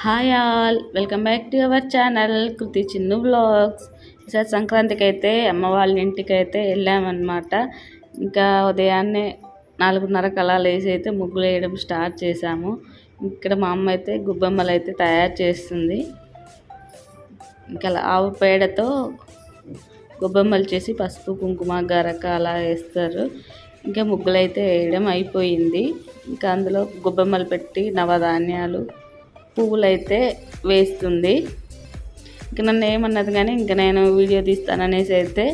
Hi all welcome back to our channel Kriti Chinnu blogs. ఈసారి సంక్రాంతికి అయితే అమ్మ వాళ్ళ ఇంటికి అయితే వెళ్ళామన్నమాట. ఇంకా ఉదయాన్నే నాలుగున్నర అలా లేసి అయితే ముగ్గులు వేయడం స్టార్ట్ చేశాము. ఇక్కడ మా అమ్మ అయితే గుబ్బమ్మలు అయితే తయారు చేస్తుంది. ఇంకా అలా ఆవు పేడతో గుబ్బమ్మలు చేసి పసుపు కుంకుమ గరక అలా వేస్తారు. ఇంకా ముగ్గులు అయితే వేయడం అయిపోయింది. ఇంకా అందులో గుబ్బమ్మలు పెట్టి నవధాన్యాలు పువ్వులైతే వేస్తుంది. ఇంక నన్ను ఏమన్నది కానీ ఇంకా నేను వీడియో తీస్తాననేసి అయితే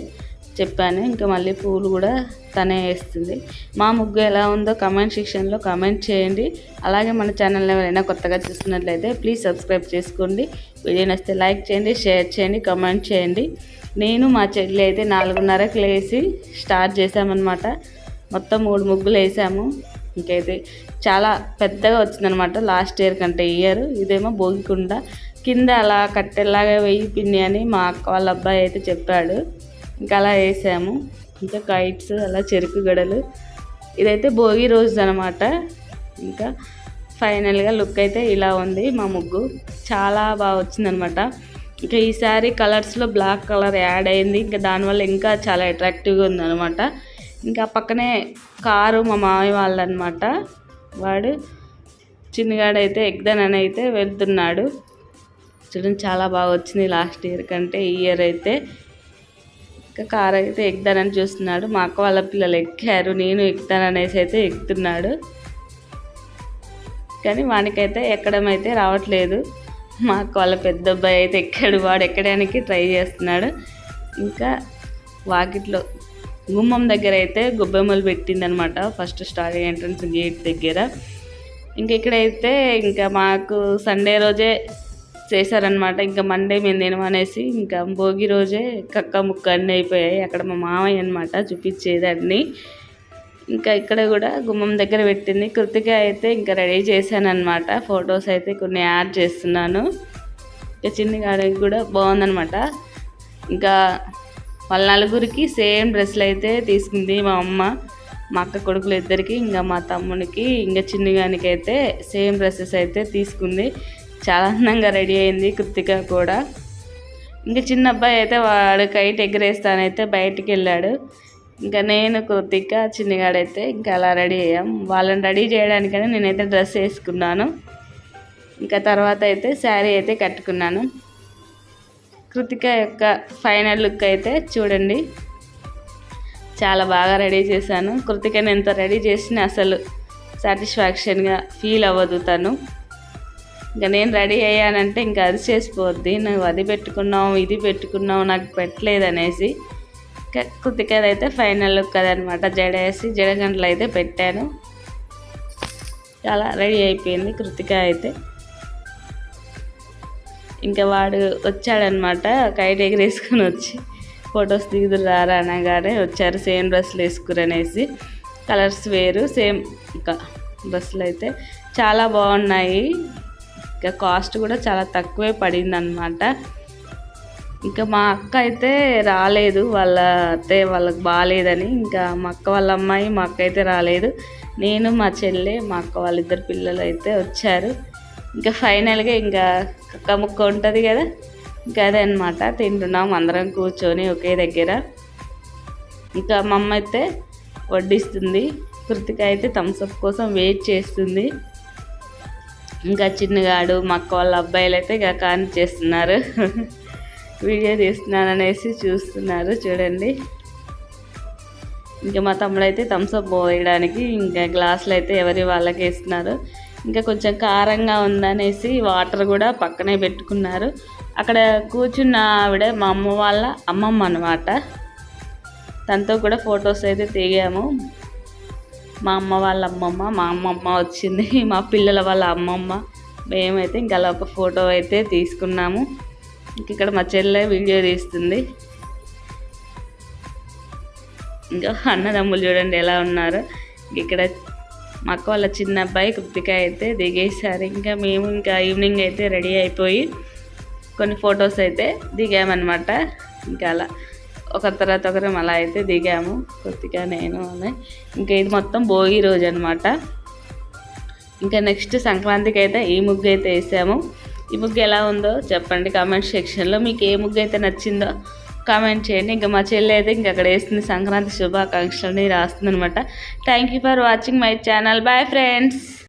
చెప్పాను. ఇంకా మళ్ళీ పువ్వులు కూడా తనే వేస్తుంది. మా ముగ్గు ఎలా ఉందో కమెంట్ సెక్షన్లో కమెంట్ చేయండి. అలాగే మన ఛానల్ ఎవరైనా కొత్తగా చూస్తున్నట్లయితే ప్లీజ్ సబ్స్క్రైబ్ చేసుకోండి. వీడియో నచ్చితే లైక్ చేయండి షేర్ చేయండి కమెంట్ చేయండి. నేను మా చెల్లి అయితే నాలుగున్నరకు లేచి స్టార్ట్ చేశామన్నమాట. మొత్తం మూడు ముగ్గులు వేసాము. ఇంకైతే చాలా పెద్దగా వచ్చిందనమాట లాస్ట్ ఇయర్ కంటే ఇయర్. ఇదేమో భోగికుండ. కింద అలా కట్టెలాగా వెయ్యి పిన్ని అని మా అక్క వాళ్ళ అబ్బాయి అయితే చెప్పాడు. ఇంకా అలా వేసాము. ఇంకా కైట్స్ అలా చెరుకు గడలు. ఇదైతే భోగి రోజు అనమాట ఇంకా ఫైనల్గా లుక్ అయితే ఇలా ఉంది మా ముగ్గు. చాలా బాగా వచ్చిందనమాట. ఇంకా ఈసారి కలర్స్లో బ్లాక్ కలర్ యాడ్ అయింది. ఇంకా దానివల్ల ఇంకా చాలా అట్రాక్టివ్గా ఉందనమాట. ఇంకా పక్కనే కారు మా మామయ్య వాళ్ళనమాట. వాడు చిన్నగాడైతే ఎగ్దన్ అని అయితే వెళ్తున్నాడు. చూడండి చాలా బాగా వచ్చింది లాస్ట్ ఇయర్ కంటే ఈ ఇయర్ అయితే. ఇంకా కార్ అయితే ఎక్కుతానని చూస్తున్నాడు. మా అక్క వాళ్ళ పిల్లలు ఎక్కారు. నేను ఎక్కుతాను అనేసి అయితే ఎక్కుతున్నాడు కానీ వానికైతే ఎక్కడం అయితే రావట్లేదు. మా అక్క వాళ్ళ పెద్ద అబ్బాయి అయితే ఎక్కాడు. వాడు ఎక్కడానికి ట్రై చేస్తున్నాడు. ఇంకా వాకిట్లో గుమ్మం దగ్గర అయితే గొబ్బెమ్మలు పెట్టిందనమాట ఫస్ట్ స్టార్టింగ్ ఎంట్రన్స్ గేట్ దగ్గర. ఇంకా ఇక్కడైతే ఇంకా మాకు సండే రోజే చేశారనమాట ఇంకా మండే మేము తినమనేసి ఇంకా భోగి రోజే కక్క ముక్క అన్నీ అయిపోయాయి అక్కడ మా మామయ్య అనమాట చూపించేది అన్నీ ఇంకా ఇక్కడ కూడా గుమ్మం దగ్గర పెట్టింది కృతిక అయితే ఇంకా రెడీ చేశానమాట ఫొటోస్ అయితే కొన్ని యాడ్ చేస్తున్నాను. ఇంకా చిన్ని గాడికి కూడా బాగుందనమాట. ఇంకా వాళ్ళ నలుగురికి సేమ్ డ్రెస్సులు అయితే తీసుకుంది మా అమ్మ మా అక్క కొడుకులు ఇద్దరికి ఇంకా మా తమ్మునికి ఇంకా చిన్నగానికి అయితే సేమ్ డ్రెస్సెస్ అయితే తీసుకుంది. చాలా అందంగా రెడీ అయింది కృతిక కూడా. ఇంకా చిన్న అబ్బాయి అయితే వాడు కైట్ ఎగరేస్తానైతే బయటికి వెళ్ళాడు. ఇంకా నేను కృతిక చిన్నగాడైతే ఇంకా అలా రెడీ అయ్యాం. వాళ్ళని రెడీ చేయడానికని నేనైతే డ్రెస్ వేసుకున్నాను. ఇంకా తర్వాత అయితే శారీ అయితే కట్టుకున్నాను. కృతిక యొక్క ఫైనల్ లుక్ అయితే చూడండి. చాలా బాగా రెడీ చేశాను. కృతికని ఎంత రెడీ చేసినా అసలు సాటిస్ఫాక్షన్గా ఫీల్ అవ్వదు తను. ఇంకా నేను రెడీ అయ్యానంటే ఇంకా అది చేసిపోద్ది. నువ్వు అది పెట్టుకున్నావు ఇది పెట్టుకున్నావు నాకు పెట్టలేదు అనేసి కృతికది అయితే ఫైనల్ లుక్ అదనమాట. జడ వేసి జడగంటలు అయితే పెట్టాను. చాలా రెడీ అయిపోయింది కృతిక అయితే. ఇంకా వాడు వచ్చాడనమాట కైట్ ఎగిరేసుకుని వచ్చి ఫొటోస్ దిగుదురు రారా అనగానే వచ్చారు సేమ్ డ్రెస్సులు వేసుకురనేసి కలర్స్ వేరు సేమ్ ఇంకా డ్రెస్సులు అయితే. చాలా బాగున్నాయి. ఇంకా కాస్ట్ కూడా చాలా తక్కువే పడింది అనమాట ఇంకా మా అక్క అయితే రాలేదు వాళ్ళ అయితే వాళ్ళకి బాగాలేదని. ఇంకా మా అక్క వాళ్ళ అమ్మాయి మా అక్క అయితే రాలేదు. నేను మా చెల్లె మా అక్క వాళ్ళిద్దరు పిల్లలు అయితే వచ్చారు. ఇంకా ఫైనల్గా ఇంకా ఒక ముక్క ఉంటుంది కదా ఇంకా అదే అనమాట తింటున్నాం అందరం కూర్చొని ఒకే దగ్గర. ఇంకా మా అమ్మ అయితే వడ్డిస్తుంది. కృతిక అయితే థమ్స్అప్ కోసం వెయిట్ చేస్తుంది. ఇంకా చిన్నగాడు మా అక్క వాళ్ళ అబ్బాయిలు అయితే ఇక కాని చేస్తున్నారు. వీడియో తీస్తున్నాను అనేసి చూస్తున్నారు చూడండి. ఇంకా మా తమ్ముడు అయితే థమ్స్అప్ పోయడానికి ఇంకా గ్లాసులు అయితే ఎవరి వాళ్ళకి వేస్తున్నారు ఇంకా కొంచెం కారంగా ఉందనేసి వాటర్ కూడా పక్కనే పెట్టుకున్నారు. అక్కడ కూర్చున్న ఆవిడ మా అమ్మ వాళ్ళ అమ్మమ్మ అనమాట తనతో కూడా ఫొటోస్ అయితే దిగాము. మా అమ్మ వాళ్ళ అమ్మమ్మ మా అమ్మమ్మ వచ్చింది. మా పిల్లల వాళ్ళ అమ్మమ్మ. మేమైతే ఇంకా అలా ఒక ఫోటో అయితే తీసుకున్నాము. ఇంక ఇక్కడ మా చెల్లె వీడియో తీస్తుంది. ఇంకా అన్నదమ్ములు చూడండి ఎలా ఉన్నారు. ఇక్కడ మా అక్క వాళ్ళ చిన్న అబ్బాయి కృతిక అయితే దిగేశారు. ఇంకా మేము ఇంకా ఈవినింగ్ అయితే రెడీ అయిపోయి కొన్ని ఫొటోస్ అయితే దిగామన్నమాట. ఇంకా అలా ఒక తర్వాత ఒకరం అలా అయితే దిగాము కొద్దిగా నేను అని. ఇంకా ఇది మొత్తం భోగి రోజు అనమాట ఇంకా నెక్స్ట్ సంక్రాంతికి అయితే ఈ ముగ్గు అయితే వేసాము. ఈ ముగ్గు ఎలా ఉందో చెప్పండి కామెంట్ సెక్షన్లో మీకు ఏ ముగ్గు అయితే నచ్చిందో కామెంట్ చేయండి. ఇంకా మా చెల్లి అయితే ఇంక అక్కడ వేస్తుంది సంక్రాంతి శుభాకాంక్షలని రాస్తుంది అనమాట thank you for watching my channel bye friends